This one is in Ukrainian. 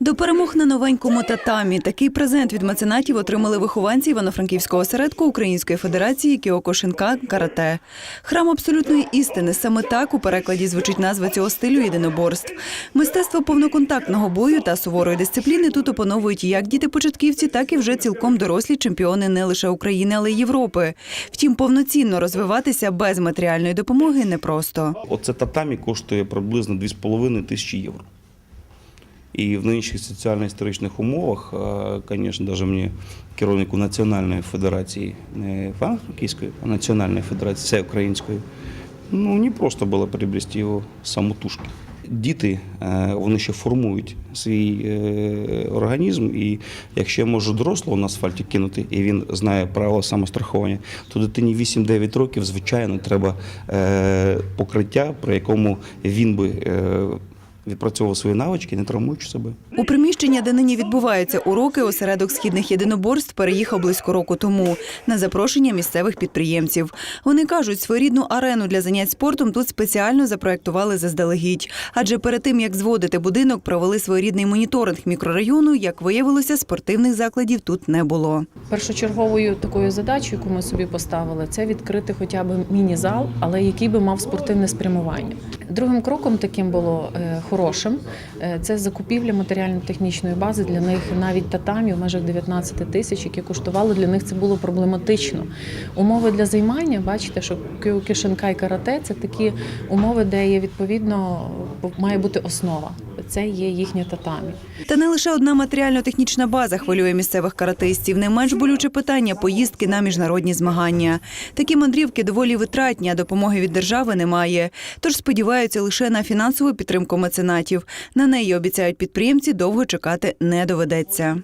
До перемог на новенькому татамі такий презент від меценатів отримали вихованці Івано-Франківського осередку Української федерації Кіокошинка карате. Храм абсолютної істини. Саме так у перекладі звучить назва цього стилю єдиноборств. Мистецтво повноконтактного бою та суворої дисципліни тут опановують як діти-початківці, так і вже цілком дорослі чемпіони не лише України, але й Європи. Втім, повноцінно розвиватися без матеріальної допомоги непросто. Оце татамі коштує приблизно 2,5 тисячі євро. І в нинішніх соціально-історичних умовах, звісно, навіть мені керівнику Національної федерації, не Франківської, а Національної федерації, всеукраїнської, ну не просто було приобрести його самотужки. Діти е, вони ще формують свій е, організм, і якщо я можу дорослого на асфальті кинути, і він знає правила самострахування, то дитині 8-9 років, звичайно, треба е, покриття, при якому він би е, відпрацьовував свої навички, не травмуючи себе. У приміщення, де нині відбуваються уроки, осередок східних єдиноборств переїхав близько року тому на запрошення місцевих підприємців. Вони кажуть, своєрідну арену для занять спортом тут спеціально запроектували заздалегідь. Адже перед тим як зводити будинок, провели своєрідний моніторинг мікрорайону. Як виявилося, спортивних закладів тут не було. Першочерговою такою задачею, яку ми собі поставили, це відкрити хоча б міні-зал, але який би мав спортивне спрямування. Другим кроком таким було е, хорошим. е, Це закупівля матеріально-технічної бази для них навіть татамі в межах 19 тисяч, які коштували для них це було проблематично. Умови для займання, бачите, що кюкішинкай карате це такі умови, де є відповідно має бути основа. Це є їхнє татамі. Та не лише одна матеріально-технічна база хвилює місцевих каратистів. Не менш болюче питання поїздки на міжнародні змагання. Такі мандрівки доволі витратні, а допомоги від держави немає. Тож сподіваються лише на фінансову підтримку меценатів. На неї обіцяють підприємці довго чекати не доведеться.